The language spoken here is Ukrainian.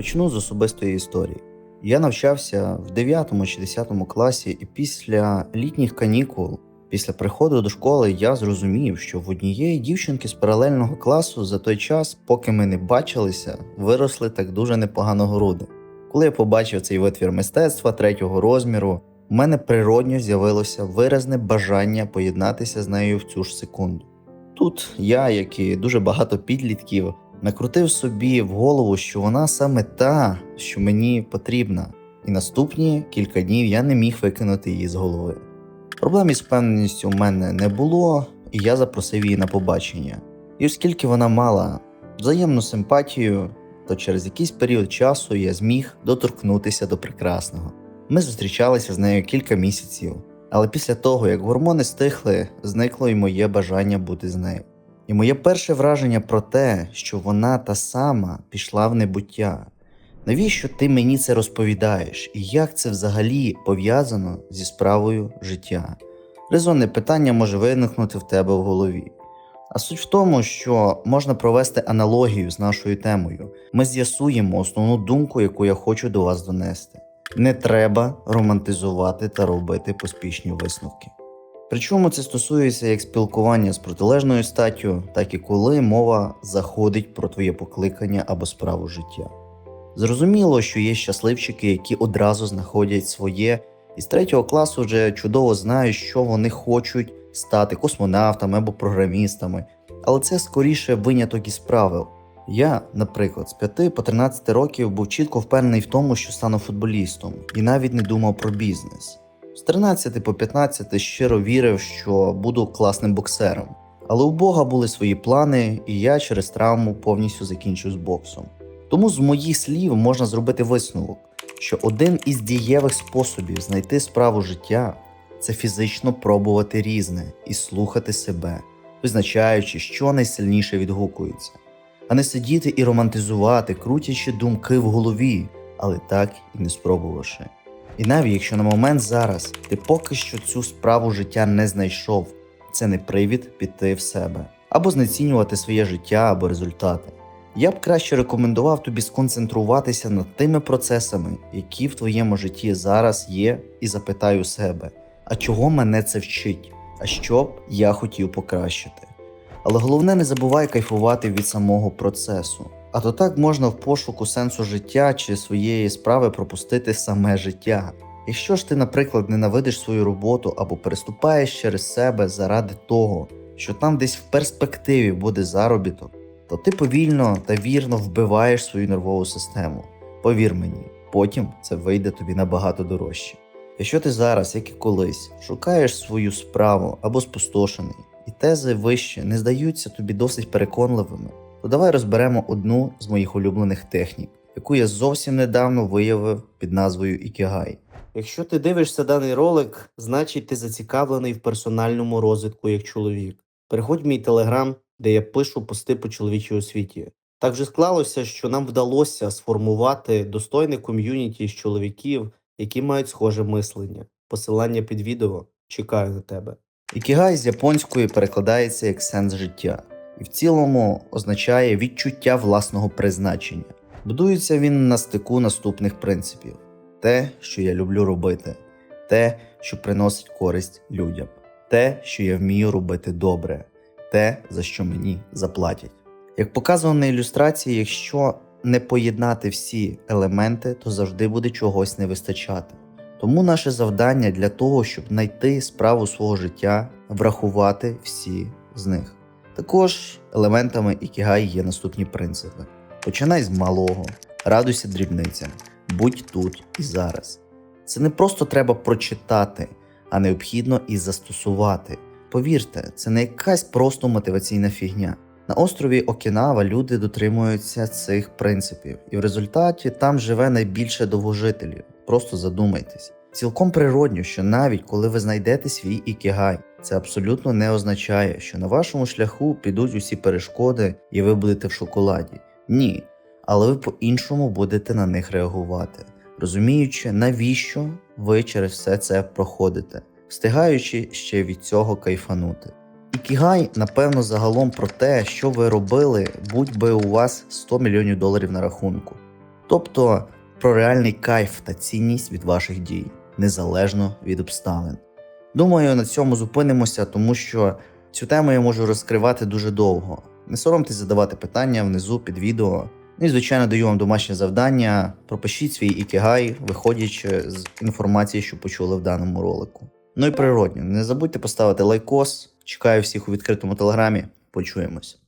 Почну з особистої історії. Я навчався в 9 чи 10 класі, і після літніх канікул, після приходу до школи, я зрозумів, що в однієї дівчинки з паралельного класу за той час, поки ми не бачилися, виросли так дуже непогано груди. Коли я побачив цей витвір мистецтва третього розміру, у мене природньо з'явилося виразне бажання поєднатися з нею в цю ж секунду. Тут я, як і дуже багато підлітків, накрутив собі в голову, що вона саме та, що мені потрібна, і наступні кілька днів я не міг викинути її з голови. Проблем із впевненістю у мене не було, і я запросив її на побачення. І оскільки вона мала взаємну симпатію, то через якийсь період часу я зміг доторкнутися до прекрасного. Ми зустрічалися з нею кілька місяців, але після того, як гормони стихли, зникло й моє бажання бути з нею. І моє перше враження про те, що вона та сама пішла в небуття. Навіщо ти мені це розповідаєш, і як це взагалі пов'язано зі справою життя? Резонне питання може виникнути в тебе в голові. А суть в тому, що можна провести аналогію з нашою темою. Ми з'ясуємо основну думку, яку я хочу до вас донести. Не треба романтизувати та робити поспішні висновки. Причому це стосується як спілкування з протилежною статтю, так і коли мова заходить про твоє покликання або справу життя. Зрозуміло, що є щасливчики, які одразу знаходять своє, і з третього класу вже чудово знають, що вони хочуть стати космонавтами або програмістами, але це скоріше виняток із правил. Я, наприклад, з 5 по 13 років був чітко впевнений в тому, що стану футболістом, і навіть не думав про бізнес. З 13 по 15 щиро вірив, що буду класним боксером. Але у Бога були свої плани, і я через травму повністю закінчив з боксом. Тому з моїх слів можна зробити висновок, що один із дієвих способів знайти справу життя це фізично пробувати різне і слухати себе, визначаючи, що найсильніше відгукується, а не сидіти і романтизувати, крутячи думки в голові, але так і не спробувавши. І навіть якщо на момент зараз ти поки що цю справу життя не знайшов, це не привід піти в себе або знецінювати своє життя або результати. Я б краще рекомендував тобі сконцентруватися над тими процесами, які в твоєму житті зараз є, і запитаю себе, а чого мене це вчить, а що б я хотів покращити. Але головне не забувай кайфувати від самого процесу. А то так можна в пошуку сенсу життя чи своєї справи пропустити саме життя. Якщо ж ти, наприклад, ненавидиш свою роботу або переступаєш через себе заради того, що там десь в перспективі буде заробіток, то ти повільно та вірно вбиваєш свою нервову систему. Повір мені, потім це вийде тобі набагато дорожче. Якщо ти зараз, як і колись, шукаєш свою справу або спустошений, і тези вище не здаються тобі досить переконливими, то давай розберемо одну з моїх улюблених технік, яку я зовсім недавно виявив під назвою Ікігай. Якщо ти дивишся даний ролик, значить ти зацікавлений в персональному розвитку як чоловік. Переходь в мій телеграм, де я пишу пости по чоловічій освіті. Так вже склалося, що нам вдалося сформувати достойне ком'юніті з чоловіків, які мають схоже мислення. Посилання під відео чекаю на тебе. Ікігай з японської перекладається як сенс життя, і в цілому означає відчуття власного призначення. Будується він на стику наступних принципів: те, що я люблю робити, те, що приносить користь людям, те, що я вмію робити добре, те, за що мені заплатять. Як показано на ілюстрації, якщо не поєднати всі елементи, то завжди буде чогось не вистачати. Тому наше завдання для того, щоб знайти справу свого життя, врахувати всі з них. Також елементами ікігай є наступні принципи: починай з малого, радуйся дрібницям, будь тут і зараз. Це не просто треба прочитати, а необхідно і застосувати. Повірте, це не якась просто мотиваційна фігня. На острові Окінава люди дотримуються цих принципів, і в результаті там живе найбільше довгожителів. Просто задумайтесь. Цілком природньо, що навіть коли ви знайдете свій ікігай, це абсолютно не означає, що на вашому шляху підуть усі перешкоди і ви будете в шоколаді. Ні. Але ви по-іншому будете на них реагувати, розуміючи, навіщо ви через все це проходите, встигаючи ще від цього кайфанути. Ікігай, напевно, загалом про те, що ви робили, будь би у вас 100 мільйонів доларів на рахунку. Тобто про реальний кайф та цінність від ваших дій, незалежно від обставин. Думаю, на цьому зупинимося, тому що цю тему я можу розкривати дуже довго. Не соромтесь задавати питання внизу під відео. Ну і, звичайно, даю вам домашнє завдання. Пропишіть свій ікігай, виходячи з інформації, що почули в даному ролику. Ну і природньо, не забудьте поставити лайкос. Чекаю всіх у відкритому телеграмі. Почуємось.